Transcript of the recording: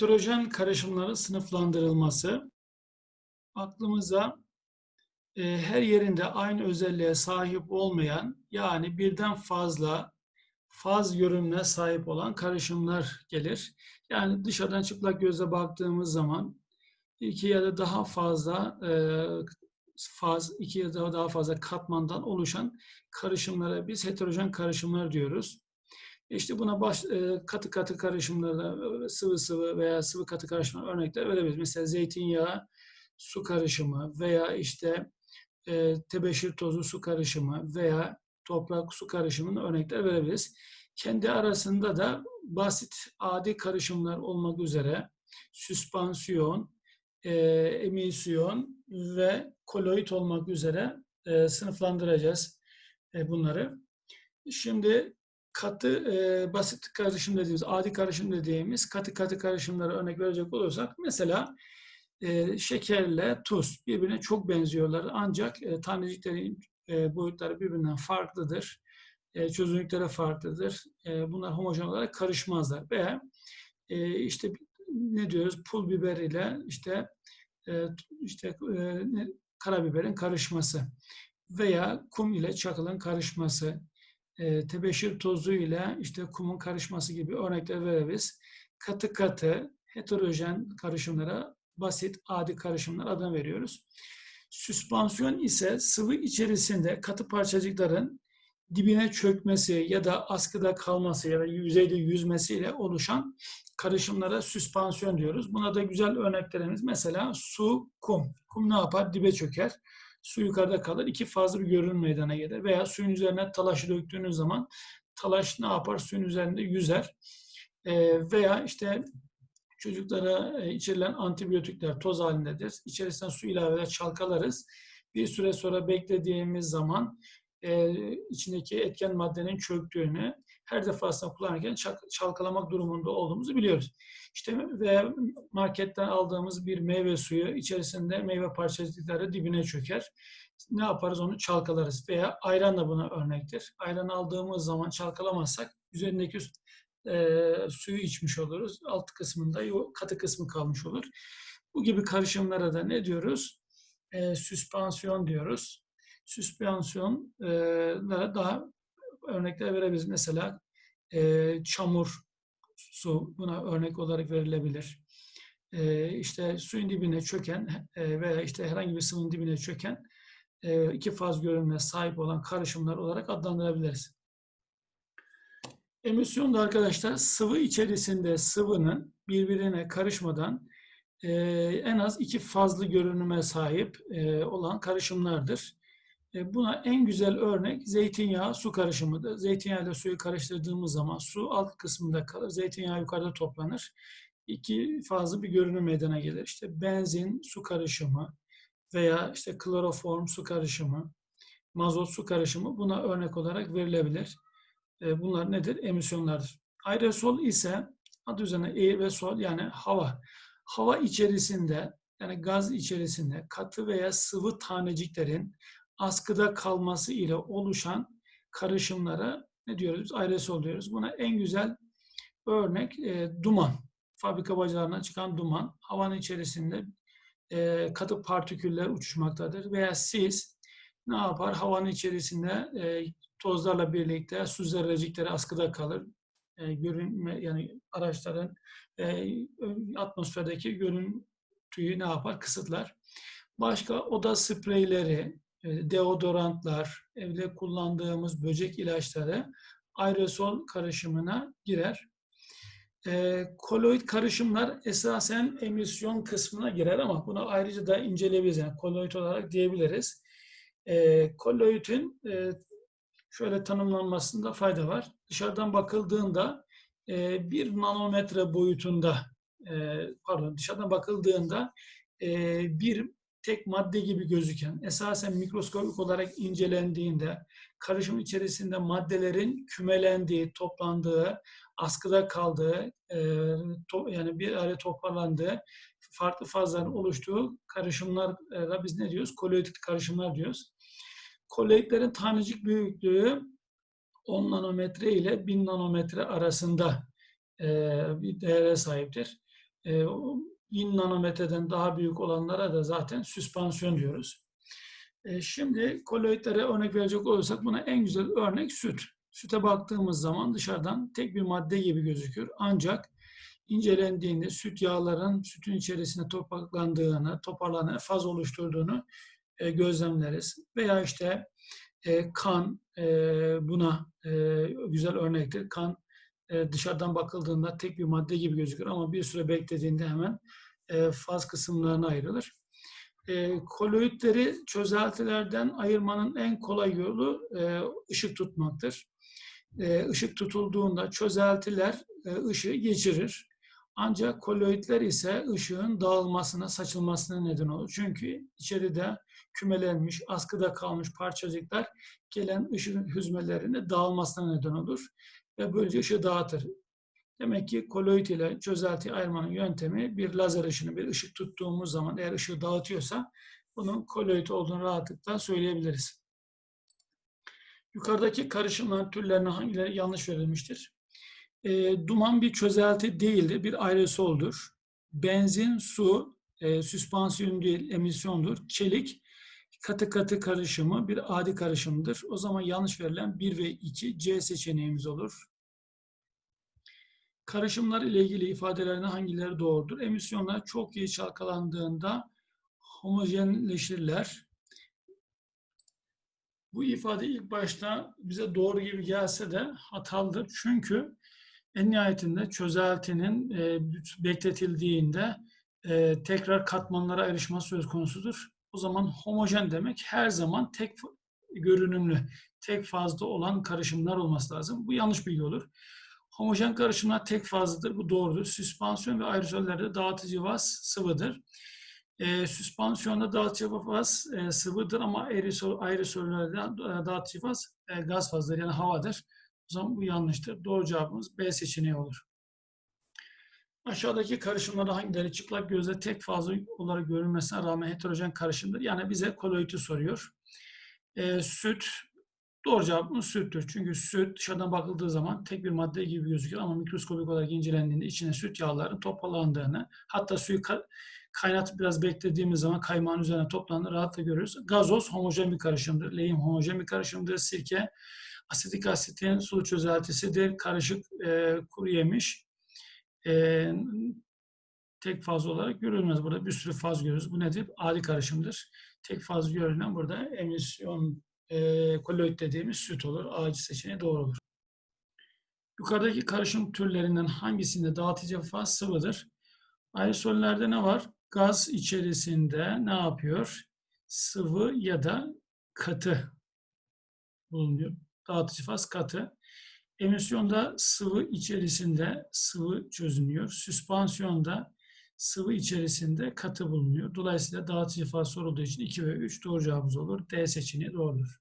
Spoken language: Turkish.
heterojen karışımların sınıflandırılması aklımıza e, her yerinde aynı özelliğe sahip olmayan yani birden fazla faz görünümüne sahip olan karışımlar gelir. Yani dışarıdan çıplak gözle baktığımız zaman iki ya da daha fazla e, faz, iki ya da daha fazla katmandan oluşan karışımlara biz heterojen karışımlar diyoruz. İşte buna baş, e, katı katı karışımlarda sıvı sıvı veya sıvı katı karışımlar örnekler verebiliriz. Mesela zeytinyağı su karışımı veya işte e, tebeşir tozu su karışımı veya toprak su karışımının örnekler verebiliriz. Kendi arasında da basit adi karışımlar olmak üzere süspansiyon, e, emisyon ve koloid olmak üzere sınıflandıracağız bunları. Şimdi katı e, basit karışım dediğimiz, adi karışım dediğimiz katı katı karışımlara örnek verecek olursak mesela e, şekerle tuz birbirine çok benziyorlar ancak e, taneciklerin e, boyutları birbirinden farklıdır. E, çözünürlükleri farklıdır. E, bunlar homojen olarak karışmazlar. Veya e, işte ne diyoruz pul biber ile işte e, işte e, karabiberin karışması veya kum ile çakılın karışması, e, tebeşir tozu ile işte kumun karışması gibi örnekler verebiliriz. Katı katı heterojen karışımlara basit adi karışımlar adını veriyoruz. Süspansiyon ise sıvı içerisinde katı parçacıkların dibine çökmesi ya da askıda kalması ya da yüzeyde yüzmesiyle oluşan karışımlara süspansiyon diyoruz. Buna da güzel örneklerimiz mesela su, kum. Kum ne yapar? Dibe çöker. Su yukarıda kalır. İki fazla bir görünüm meydana gelir. Veya suyun üzerine talaşı döktüğünüz zaman talaş ne yapar? Suyun üzerinde yüzer. Ee, veya işte çocuklara e, içerilen antibiyotikler toz halindedir. İçerisine su ilave çalkalarız. Bir süre sonra beklediğimiz zaman e, içindeki etken maddenin çöktüğünü her defasında kullanırken çalkalamak durumunda olduğumuzu biliyoruz. İşte veya marketten aldığımız bir meyve suyu içerisinde meyve parçacıkları dibine çöker. Ne yaparız onu çalkalarız veya ayran da buna örnektir. Ayran aldığımız zaman çalkalamazsak üzerindeki e, suyu içmiş oluruz. Alt kısmında katı kısmı kalmış olur. Bu gibi karışımlara da ne diyoruz? E, süspansiyon diyoruz. Süspansiyonlara daha örnekler verebiliriz. Mesela e, çamur su buna örnek olarak verilebilir. E, işte suyun dibine çöken e, veya işte herhangi bir sıvının dibine çöken e, iki faz görünümüne sahip olan karışımlar olarak adlandırabiliriz. Emisyon da arkadaşlar sıvı içerisinde sıvının birbirine karışmadan e, en az iki fazlı görünüme sahip e, olan karışımlardır. E, buna en güzel örnek zeytinyağı su karışımıdır. Zeytinyağı ile suyu karıştırdığımız zaman su alt kısmında kalır, zeytinyağı yukarıda toplanır. İki fazla bir görünüm meydana gelir. İşte benzin su karışımı veya işte kloroform su karışımı, mazot su karışımı buna örnek olarak verilebilir. E, bunlar nedir? Emisyonlardır. Aerosol ise adı üzerine air ve sol yani hava. Hava içerisinde yani gaz içerisinde katı veya sıvı taneciklerin askıda kalması ile oluşan karışımlara ne diyoruz? Aerosol diyoruz. Buna en güzel örnek e, duman. Fabrika bacalarından çıkan duman. Havanın içerisinde e, katı partiküller uçuşmaktadır. Veya sis ne yapar? Havanın içerisinde e, tozlarla birlikte su zerrecikleri askıda kalır. E, görünme yani araçların e, atmosferdeki görüntüyü ne yapar? Kısıtlar. Başka oda spreyleri, deodorantlar, evde kullandığımız böcek ilaçları aerosol karışımına girer. E, koloid karışımlar esasen emisyon kısmına girer ama bunu ayrıca da inceleyebiliriz. Yani koloid olarak diyebiliriz. E, koloidin e, şöyle tanımlanmasında fayda var. Dışarıdan bakıldığında e, bir nanometre boyutunda e, pardon dışarıdan bakıldığında e, bir tek madde gibi gözüken, esasen mikroskopik olarak incelendiğinde karışım içerisinde maddelerin kümelendiği, toplandığı, askıda kaldığı, e, to, yani bir araya toparlandığı, farklı fazların oluştuğu karışımlara biz ne diyoruz? Koloidit karışımlar diyoruz. Koloidlerin tanecik büyüklüğü 10 nanometre ile 1000 nanometre arasında e, bir değere sahiptir. E, 1000 nanometreden daha büyük olanlara da zaten süspansiyon diyoruz. E, şimdi koloidlere örnek verecek olursak buna en güzel örnek süt. Süte baktığımız zaman dışarıdan tek bir madde gibi gözükür. Ancak incelendiğinde süt yağların sütün içerisinde topaklandığını, toparlandığını, faz oluşturduğunu e, gözlemleriz. Veya işte e, kan e, buna e, güzel örnektir. Kan e, dışarıdan bakıldığında tek bir madde gibi gözükür ama bir süre beklediğinde hemen e, faz kısımlarına ayrılır. E, koloidleri çözeltilerden ayırmanın en kolay yolu e, ışık tutmaktır. E, ışık tutulduğunda çözeltiler ışığı geçirir. Ancak koloidler ise ışığın dağılmasına, saçılmasına neden olur. Çünkü içeride kümelenmiş, askıda kalmış parçacıklar gelen ışık hüzmelerine dağılmasına neden olur ve böylece ışığı dağıtır. Demek ki koloid ile çözelti ayırmanın yöntemi bir lazer ışını, bir ışık tuttuğumuz zaman eğer ışığı dağıtıyorsa bunun koloid olduğunu rahatlıkla söyleyebiliriz. Yukarıdaki karışımların türlerine hangileri yanlış verilmiştir? E, duman bir çözelti değildir, bir aerosoldur. Benzin, su, e, süspansiyon değil, emisyondur. Çelik, katı katı karışımı bir adi karışımdır. O zaman yanlış verilen 1 ve 2 C seçeneğimiz olur. Karışımlar ile ilgili ifadelerine hangileri doğrudur? Emisyonlar çok iyi çalkalandığında homojenleşirler. Bu ifade ilk başta bize doğru gibi gelse de hatalıdır. Çünkü en nihayetinde çözeltinin e, bekletildiğinde e, tekrar katmanlara ayrışma söz konusudur. O zaman homojen demek her zaman tek görünümlü, tek fazla olan karışımlar olması lazım. Bu yanlış bilgi olur. Homojen karışımlar tek fazladır. Bu doğrudur. Süspansiyon ve aerosollerde dağıtıcı vaz sıvıdır. E, süspansiyonda dağıtıcı faz e, sıvıdır ama aerosol, aerosollerde dağıtıcı faz e, gaz fazıdır yani havadır. O zaman bu yanlıştır. Doğru cevabımız B seçeneği olur. Aşağıdaki karışımlarda hangileri çıplak gözle tek fazla olarak görünmesine rağmen heterojen karışımdır? Yani bize koloidi soruyor. E, süt, doğru cevabımız süttür. Çünkü süt dışarıdan bakıldığı zaman tek bir madde gibi gözüküyor ama mikroskobik olarak incelendiğinde içine süt yağların toparlandığını, hatta suyu kaynatıp biraz beklediğimiz zaman kaymağın üzerine toplandığını rahatla görürüz. Gazoz homojen bir karışımdır. Lehim homojen bir karışımdır. Sirke Asetik asitin sulu çözeltisidir. Karışık e, kuru yemiş. E, tek faz olarak görülmez. Burada bir sürü faz görürüz. Bu nedir? Adi karışımdır. Tek faz görülen burada emisyon e, koloid dediğimiz süt olur. Ağacı seçeneği doğru olur. Yukarıdaki karışım türlerinden hangisinde dağıtıcı faz sıvıdır? Aerosollerde ne var? Gaz içerisinde ne yapıyor? Sıvı ya da katı bulunuyor dağıtıcı faz katı. Emisyonda sıvı içerisinde sıvı çözünüyor. Süspansiyonda sıvı içerisinde katı bulunuyor. Dolayısıyla dağıtıcı faz sorulduğu için 2 ve 3 doğru cevabımız olur. D seçeneği doğrudur.